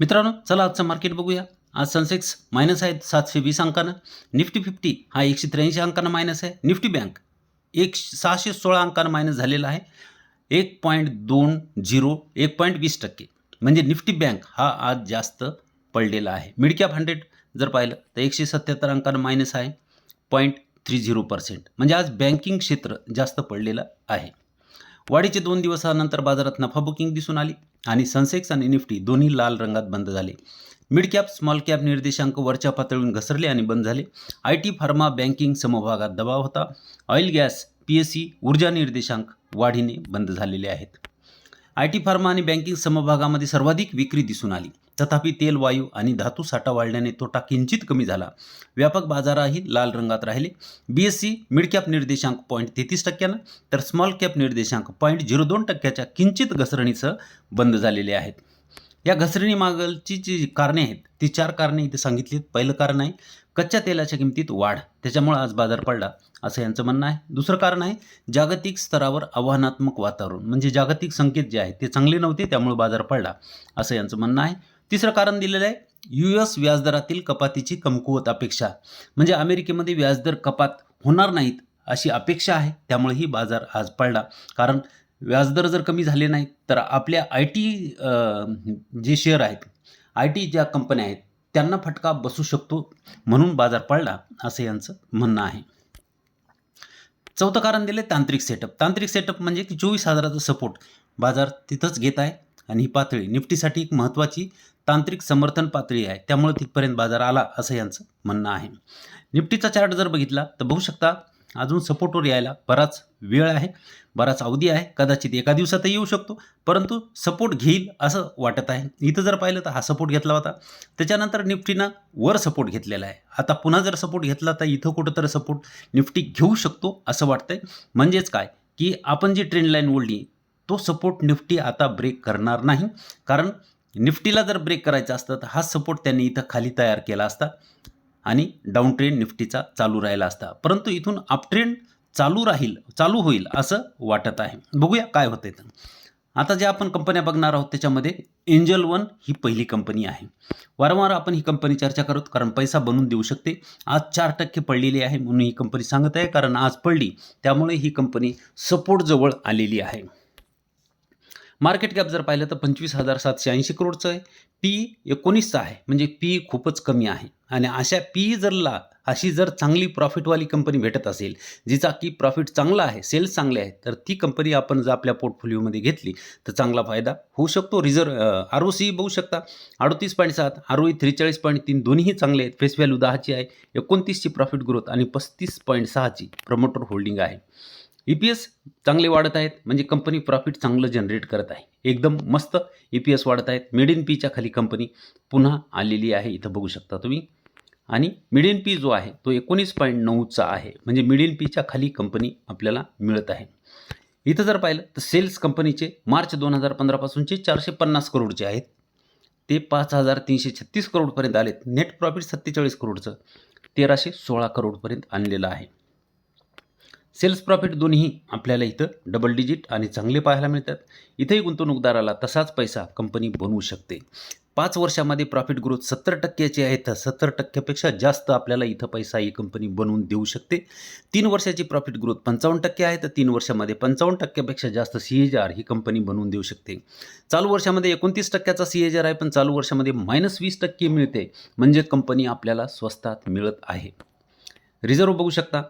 मित्रांनो चला आजचं मार्केट बघूया. आज सनसेक्स मायनस आहेत सातशे वीस अंकानं. निफ्टी फिफ्टी हा एकशे त्र्याऐंशी अंकानं मायनस आहे. निफ्टी बँक एक सहाशे सोळा अंकानं मायनस झालेला आहे. एक पॉईंट दोन झिरो एक पॉईंट वीस टक्के. म्हणजे निफ्टी बँक हा आज जास्त पडलेला आहे. मिडकॅप हंड्रेड जर पाहिलं तर एकशे सत्याहत्तर अंकानं मायनस आहे. पॉईंट थ्री झिरो पर्सेंट म्हणजे आज बँकिंग क्षेत्र जास्त पडलेलं आहे. वाढीचे दोन दिवसानंतर बाजारात नफा बुकिंग दिसून आली. आणि सनसेक्स आणि निफ्टी दोन्ही लाल रंगात बंद झाले. मिड कॅप स्मॉल कॅप निर्देशांक वरच्या पातळीवरून घसरले आणि बंद झाले. आय टी फार्मा बँकिंग समभागात दबाव होता. Oil gas P S E ऊर्जा निर्देशांक वाढीने बंद झालेले आहेत. आय टी फार्मा आणि बँकिंग समभागामध्ये सर्वाधिक विक्री दिसून आली. तथापि तेल वायू आणि धातू साठा वाढल्याने तोटा किंचित कमी झाला. व्यापक बाजारही लाल रंगात राहिले. बी एस सी मिडकॅप निर्देशांक पॉईंट तेहतीस टक्क्यानं तर स्मॉल कॅप निर्देशांक पॉईंट झिरो दोन टक्क्याच्या किंचित घसरणीसह बंद झालेले आहेत. या घसरणीमागलची जी कारणे आहेत ती चार कारणे इथे सांगितलीत. पहिलं कारण आहे कच्च्या तेलाच्या किमतीत वाढ. त्याच्यामुळं आज बाजार पडला असं यांचं म्हणणं आहे. दुसरं कारण आहे जागतिक स्तरावर आव्हानात्मक वातावरण म्हणजे जागतिक संकेत जे आहेत ते चांगले नव्हते त्यामुळे बाजार पडला असं यांचं म्हणणं आहे. तिसरं कारण दिलेलं आहे यू एस व्याजदरातील कपातीची कमकुवत अपेक्षा. म्हणजे अमेरिकेमध्ये व्याजदर कपात होणार नाहीत अशी अपेक्षा आहे त्यामुळेही बाजार आज पडला. कारण व्याजदर जर कमी झाले नाहीत तर आपल्या आय टी जे शेअर आहेत आय टी ज्या कंपन्या आहेत त्यांना फटका बसू शकतो म्हणून बाजार पडला असं यांचं म्हणणं आहे. चौथं कारण दिले तांत्रिक सेटअप. तांत्रिक सेटअप म्हणजे की चोवीस हजाराचा सपोर्ट. बाजार तिथंच घेत आहे आणि ही पातळी निफ्टीसाठी एक महत्त्वाची तांत्रिक समर्थन पातळी आहे. त्यामुळे तिथपर्यंत बाजार आला असं यांचं म्हणणं आहे. निफ्टीचा चार्ट जर बघितला तर बघू शकता अजून सपोर्टवर यायला बराच वेळ आहे बराच अवधी आहे. कदाचित एका दिवसातही येऊ शकतो परंतु सपोर्ट घेईल असं वाटत आहे. इथं जर पाहिलं तर हा सपोर्ट घेतला होता. त्याच्यानंतर निफ्टीनं वर सपोर्ट घेतलेला आहे. आता पुन्हा जर सपोर्ट घेतला तर इथं कुठं तर सपोर्ट निफ्टी घेऊ शकतो असं वाटतंय. म्हणजेच काय? की आपण जी ट्रेंड लाईन ओढली तो सपोर्ट निफ्टी आता ब्रेक करणार नाही. कारण निफ्टीला जर ब्रेक करायचा असतं तर हा सपोर्ट त्यांनी इथं खाली तयार केला असता. आणि डाऊन ट्रेंड निफ्टीचा चालू राहिला असता. परंतु इथून अपट्रेंड चालू राहील चालू होईल असं वाटत आहे. बघूया काय होतं तर आता ज्या आपण कंपन्या बघणार आहोत त्याच्यामध्ये एंजल वन ही पहिली कंपनी आहे. वारंवार आपण ही कंपनी चर्चा करत कारण पैसा बनवून देऊ शकते. आज चार टक्के पडलेली आहे म्हणून ही कंपनी सांगत आहे कारण आज पडली त्यामुळे ही कंपनी सपोर्टजवळ आलेली आहे. मार्केट कॅप जर पाहिलं तर पंचवीस हजार सातशे ऐंशी करोडचं आहे. पी एकोणीसचं आहे. म्हणजे पी खूपच कमी आहे. आणि अशा पी जरला अशी जर चांगली प्रॉफिटवाली कंपनी भेटत असेल जिचा की प्रॉफिट चांगला आहे सेल्स चांगले आहेत तर ती कंपनी आपण जर आपल्या पोर्टफोलिओमध्ये घेतली तर चांगला फायदा होऊ शकतो. रिझर्व आर ओ सी बघू शकता. अडतीस पॉईंट सात आर ओ त्रेचाळीस पॉईंट तीन दोन्हीही चांगले आहेत. फेस व्हॅल्यू दहाची आहे. एकोणतीसची प्रॉफिट ग्रोथ आणि पस्तीस पॉईंट सहाची प्रमोटर होल्डिंग आहे. ई पी एस चांगले वाढत आहेत म्हणजे कंपनी प्रॉफिट चांगलं जनरेट करत आहे. एकदम मस्त ई पी एस वाढत आहेत. मिड इन पीच्या खाली कंपनी पुन्हा आलेली आहे इथं बघू शकता तुम्ही. आणि मिड इन पी जो आहे तो एकोणीस पॉईंट नऊचा आहे. म्हणजे मिड इन पीच्या खाली कंपनी आपल्याला मिळत आहे. इथं जर पाहिलं तर सेल्स कंपनीचे मार्च दोन हजार पंधरापासूनचे चारशे पन्नास करोडचे आहेत. ते पाच हजार तीनशे छत्तीस करोडपर्यंत आलेत. नेट प्रॉफिट सत्तेचाळीस करोडचं. तेराशे सोळा करोडपर्यंत आणलेलं आहे. सेल्स प्रॉफिट दोन्ही आपल्याला इथं डबल डिजिट आणि चांगले पाहायला मिळतात. इथंही गुंतवणूकदाराला तसाच पैसा कंपनी बनवू शकते. पाच वर्षामध्ये प्रॉफिट ग्रोथ सत्तर टक्क्याची आहे तर सत्तर टक्क्यापेक्षा जास्त आपल्याला इथं पैसा ही कंपनी बनवून देऊ शकते. तीन वर्षाची प्रॉफिट ग्रोथ पंचावन्न टक्के आहे तर तीन वर्षामध्ये पंचावन्न टक्क्यापेक्षा जास्त सी एच आर ही कंपनी बनवून देऊ शकते. चालू वर्षामध्ये एकोणतीस टक्क्याचा सी एच आर आहे पण चालू वर्षामध्ये मायनस वीस टक्के मिळते. म्हणजे कंपनी आपल्याला स्वस्तात मिळत आहे. रिझर्व बघू शकता.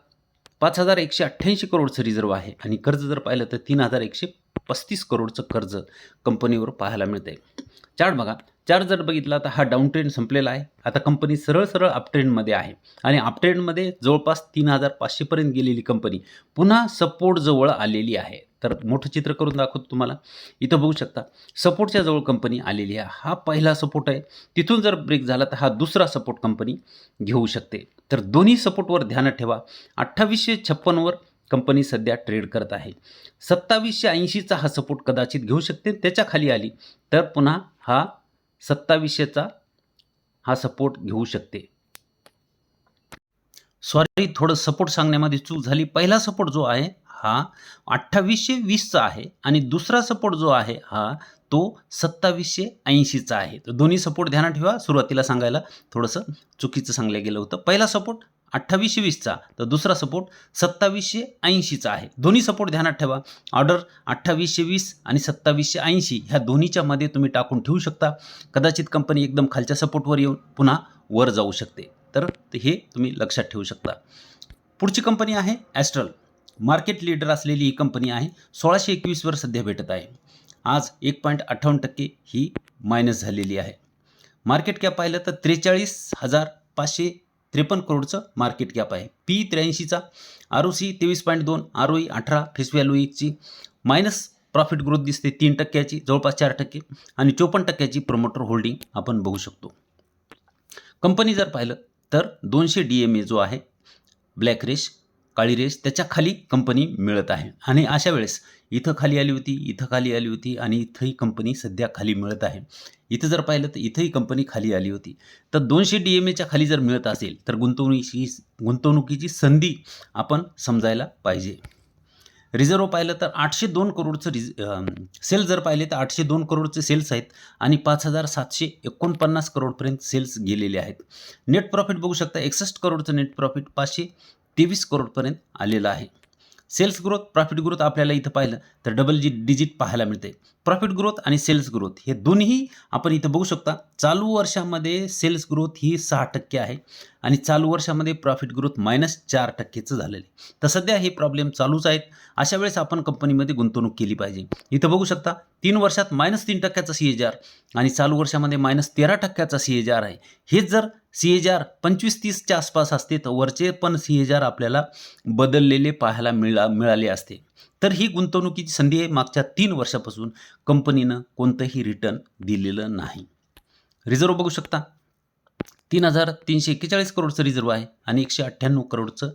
पाच हजार एकशे अठ्ठ्याऐंशी करोडचं रिझर्व आहे आणि कर्ज जर पाहिलं तर तीन हजार एकशे पस्तीस करोडचं कर्ज कंपनीवर पाहायला मिळतं आहे चार्ट बघा. चार्ट जर बघितला तर हा डाऊन ट्रेंड संपलेला आहे. आता कंपनी सरळ सरळ अपट्रेंडमध्ये आहे. आणि अपट्रेंडमध्ये जवळपास तीन हजार पाचशेपर्यंत गेलेली कंपनी पुन्हा सपोर्ट जवळ आलेली आहे. तर मोठं चित्र करून दाखवतो तुम्हाला. इथं बघू शकता सपोर्टच्या जवळ कंपनी आलेली आहे. हा पहिला सपोर्ट आहे. तिथून जर ब्रेक झाला तर हा दुसरा सपोर्ट कंपनी घेऊ शकते. तर दोन्ही सपोर्टवर ध्यान ठेवा. अठ्ठावीसशे छप्पनवर कंपनी सध्या ट्रेड करत आहे. सत्तावीसशे ऐंशीचा हा सपोर्ट कदाचित घेऊ शकते. त्याच्याखाली आली तर पुन्हा हा सत्तावीसशेचा हा सपोर्ट घेऊ शकते. सॉरी थोडं सपोर्ट सांगण्यामध्ये चूक झाली. पहिला सपोर्ट जो आहे हा अठ्ठावीसशे वीसचा आहे आणि दुसरा सपोर्ट जो आहे हा तो सत्तावीसशे ऐंशीचा आहे. तर दोन्ही सपोर्ट ध्यानात ठेवा. सुरुवातीला सांगायला थोडंसं चुकीचं सांगलं गेलं होतं. पहिला सपोर्ट अठ्ठावीसशे वीसचा तर दुसरा सपोर्ट सत्तावीसशे ऐंशीचा आहे. दोन्ही सपोर्ट ध्यानात ठेवा. ऑर्डर अठ्ठावीसशे वीस आणि सत्तावीसशे ऐंशी ह्या दोन्हीच्या मध्ये तुम्ही टाकून ठेवू शकता. कदाचित कंपनी एकदम खालच्या सपोर्टवर येऊन पुन्हा वर जाऊ शकते. तर हे तुम्ही लक्षात ठेवू शकता. पुढची कंपनी आहे ॲस्ट्रल. मार्केट लीडर असलेली ही कंपनी आहे. सोळाशे एकवीसवर सध्या भेटत आहे. आज एक पॉईंट अठ्ठावन्न टक्के ही मायनस झालेली आहे. मार्केट कॅप पाहिलं तर त्रेचाळीस हजार पाचशे त्रेपन्न करोडचं मार्केट कॅप आहे. पी त्र्याऐंशीचा आर ओ सी तेवीस पॉईंट दोन आर ओ ई अठरा फेस व्हॅल्यू एकची. मायनस प्रॉफिट ग्रोथ दिसते तीन टक्क्याची जवळपास चार टक्के आणि चोपन्न टक्क्याची प्रमोटर होल्डिंग आपण बघू शकतो. कंपनी जर पाहिलं तर दोनशे डी एम ए जो आहे ब्लॅक रेश काळी रेष त्याच्याखाली कंपनी मिळत आहे. आणि अशा वेळेस इथं खाली आली होती इथं खाली आली होती आणि इथंही कंपनी सध्या खाली मिळत आहे. इथं जर पाहिलं तर इथंही कंपनी खाली आली होती. तर दोनशे डी एम एच्या खाली जर मिळत असेल तर गुंतवणुकीची गुंतवणुकीची संधी आपण समजायला पाहिजे. रिझर्व पाहिलं तर आठशे दोन करोडचं रिज सेल जर पाहिले तर आठशे दोन करोडचे सेल्स आहेत आणि पाच हजार सातशे एकोणपन्नास करोडपर्यंत सेल्स गेलेले आहेत. नेट प्रॉफिट बघू शकता एकसष्ट करोडचं नेट प्रॉफिट पाचशे तेवीस करोडपर्यंत आलेला आहे. सेल्स ग्रोथ प्रॉफिट ग्रोथ आपल्याला इथं पाहिलं तर डबल जी डिजिट पाहायला मिळते प्रॉफिट ग्रोथ आणि सेल्स ग्रोथ हे दोन्ही आपण इथं बघू शकता. चालू वर्षामध्ये सेल्स ग्रोथ ही सहा टक्के आहे आणि चालू वर्षामध्ये प्रॉफिट ग्रोथ मायनस चार टक्केचं झालेलं आहे. तर सध्या हे प्रॉब्लेम चालूच आहेत. अशा वेळेस आपण कंपनीमध्ये गुंतवणूक केली पाहिजे. इथं बघू शकता तीन वर्षात मायनस तीन टक्क्याचा सी एच आर आणि चालू वर्षामध्ये मायनस तेरा टक्क्याचा सी एच आर आहे. हेच जर सी एच आर पंचवीस तीसच्या आसपास असते तर वरचे पण सी एच आर आपल्याला बदललेले पाहायला मिळा मिळाले असते. तर ही गुंतवणुकीची संधी आहे. मागच्या तीन वर्षापासून कंपनीनं कोणतंही रिटर्न दिलेलं नाही. रिझर्व बघू शकता. तीन हजार तीनशे एक्केचाळीस करोडचं रिझर्व आहे आणि एकशे अठ्ठ्याण्णव करोडचं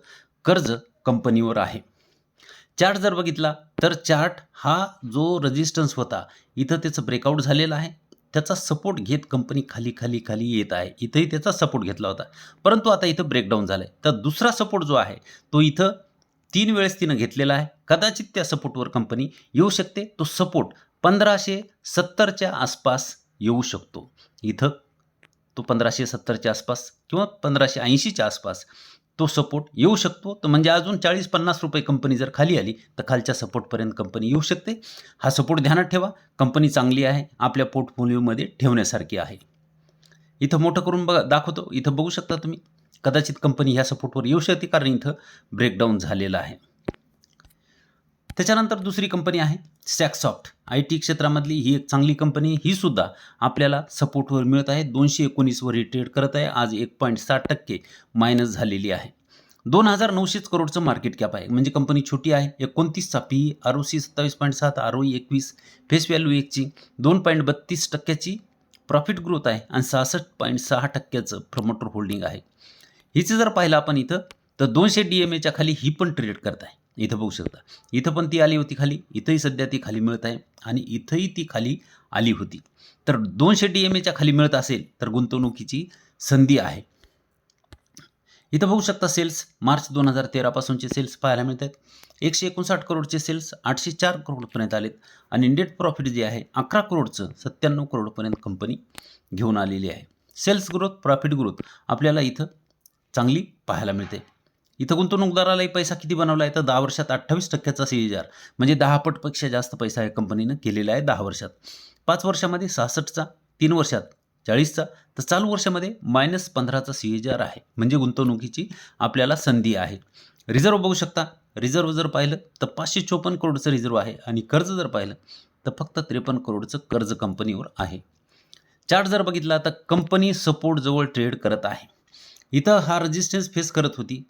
कर्ज कंपनीवर आहे. चार्ट जर बघितला तर चार्ट हा जो रजिस्टन्स होता इथं त्याचं ब्रेकआउट झालेलं आहे. त्याचा सपोर्ट घेत कंपनी खाली खाली खाली येत आहे. इथंही त्याचा सपोर्ट घेतला होता. परंतु आता इथं ब्रेकडाऊन झालं आहे तर दुसरा सपोर्ट जो आहे तो इथं तीन वेळेस तिनं घेतलेला आहे. कदाचित त्या सपोर्टवर कंपनी येऊ शकते. तो सपोर्ट पंधराशे सत्तरच्या आसपास येऊ शकतो. इथं तो पंधराशे सत्तरच्या आसपास किंवा पंधराशे ऐंशीच्या आसपास तो सपोर्ट येऊ शकतो. तर म्हणजे अजून चाळीस पन्नास रुपये कंपनी जर खाली आली तर खालच्या सपोर्टपर्यंत कंपनी येऊ शकते. हा सपोर्ट ध्यानात ठेवा. कंपनी चांगली आहे. आपल्या पोर्टफोलिओमध्ये ठेवण्यासारखी आहे. इथं मोठं करून बघा दाखवतो. इथं बघू शकता तुम्ही. कदाचित कंपनी ह्या सपोर्टवर येऊ शकते. कारण इथं ब्रेकडाऊन झालेलं आहे. त्याच्यानंतर दुसरी कंपनी आहे. सॅक्सॉफ्ट आय टी क्षेत्रामधली ही एक चांगली कंपनी ही सुद्धा आपल्याला सपोर्टवर मिळत आहे. दोनशे एकोणीसवर ही ट्रेड करत आहे. आज एक पॉईंट साठ टक्के मायनस झालेली आहे. दोन हजार नऊशेच करोडचं मार्केट कॅप आहे. म्हणजे कंपनी छोटी आहे. एकोणतीसचा पी आर ओ सी सत्तावीस पॉईंट सात आर ओ एकवीस फेस व्हॅल्यू एकची दोन पॉईंट बत्तीस टक्क्याची प्रॉफिट ग्रोथ आहे आणि सहासष्ट पॉईंट सहा टक्क्याचं प्रमोटर होल्डिंग आहे. हिचं जर पाहिलं आपण इथं तर दोनशे डी एम एच्या खाली ही पण ट्रेड करत आहे. इथं बघू शकता. इथं पण ती आली होती खाली इथंही सध्या ती खाली मिळत आहे आणि इथंही ती खाली आली होती. तर दोनशे डी एम एच्या खाली मिळत असेल तर गुंतवणुकीची संधी आहे. इथं बघू शकता सेल्स मार्च दोन हजार तेरापासूनचे सेल्स पाहायला मिळत आहेत. एकशे एकोणसाठ करोडचे सेल्स आठशे चार करोडपर्यंत आलेत. आणि नेट प्रॉफिट जे आहे अकरा करोडचं सत्त्याण्णव करोडपर्यंत कंपनी घेऊन आलेली आहे. सेल्स ग्रोथ प्रॉफिट ग्रोथ आपल्याला इथं चांगली पाहायला मिळते. इथं गुंतवणूकदारालाही पैसा किती बनवला आहे? तर दहा वर्षात अठ्ठावीस टक्क्याचा सी आर म्हणजे दहा पटपेक्षा जास्त पैसा या कंपनीनं केलेला आहे दहा वर्षात. पाच वर्षामध्ये सहासष्टचा तीन वर्षात चाळीसचा तर चालू वर्षामध्ये मायनस पंधराचा सी आर आहे. म्हणजे गुंतवणुकीची आपल्याला संधी आहे. रिझर्व बघू शकता. रिझर्व जर पाहिलं तर पाचशे चोपन्न करोडचं रिझर्व आहे आणि कर्ज जर पाहिलं तर फक्त त्रेपन्न करोडचं कर्ज कंपनीवर आहे. चार्ट जर बघितला तर कंपनी सपोर्ट जवळ ट्रेड करत आहे. इथं हा रजिस्टन्स फेस करत होती.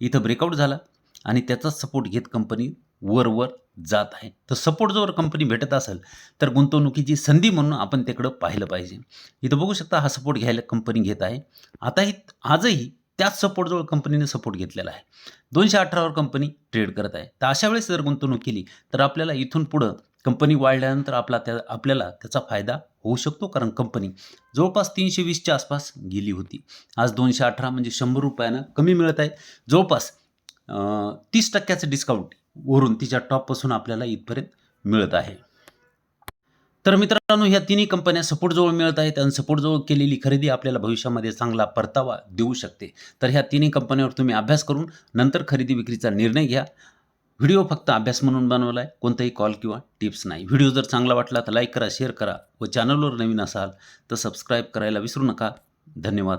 इथं ब्रेकआउट झाला आणि त्याचा सपोर्ट घेत कंपनी वरवर जात आहे. तर सपोर्ट जर कंपनी भेटत असेल तर गुंतवणुकीची संधी म्हणून आपण त्याकडं पाहिलं पाहिजे. इथं बघू शकता हा सपोर्ट घ्यायला कंपनी घेत आहे. आताही आजही त्याच सपोर्टजवळ कंपनीने सपोर्ट घेतलेला आहे. दोनशे अठरावर कंपनी ट्रेड करत आहे. तर अशा वेळेस जर गुंतवणूक केली तर आपल्याला इथून पुढं कंपनी वाढल्यानंतर आपला त्या आपल्याला त्याचा फायदा होऊ शकतो कारण कंपनी जवळपास तीनशे वीसच्या आसपास गेली होती. आज दोनशे अठरा म्हणजे शंभर रुपयानं कमी मिळत आहे. जवळपास तीस टक्क्याचं डिस्काउंट वरून तिच्या टॉपपासून आपल्याला इथपर्यंत मिळत आहे. तर मित्रांनो ह्या तिन्ही कंपन्या सपोर्टजवळ मिळत आहेत आणि सपोर्टजवळ केलेली खरेदी आपल्याला भविष्यामध्ये चांगला परतावा देऊ शकते. तर ह्या तिन्ही कंपन्यावर तुम्ही अभ्यास करून नंतर खरेदी विक्रीचा निर्णय घ्या. व्हिडिओ फक्त अभ्यास म्हणून बनवला आहे कोणताही कॉल किंवा टिप्स नाही. व्हिडिओ जर चांगला वाटला तर लाईक करा शेअर करा व चॅनलवर नवीन असाल तर सबस्क्राईब करायला विसरू नका. धन्यवाद.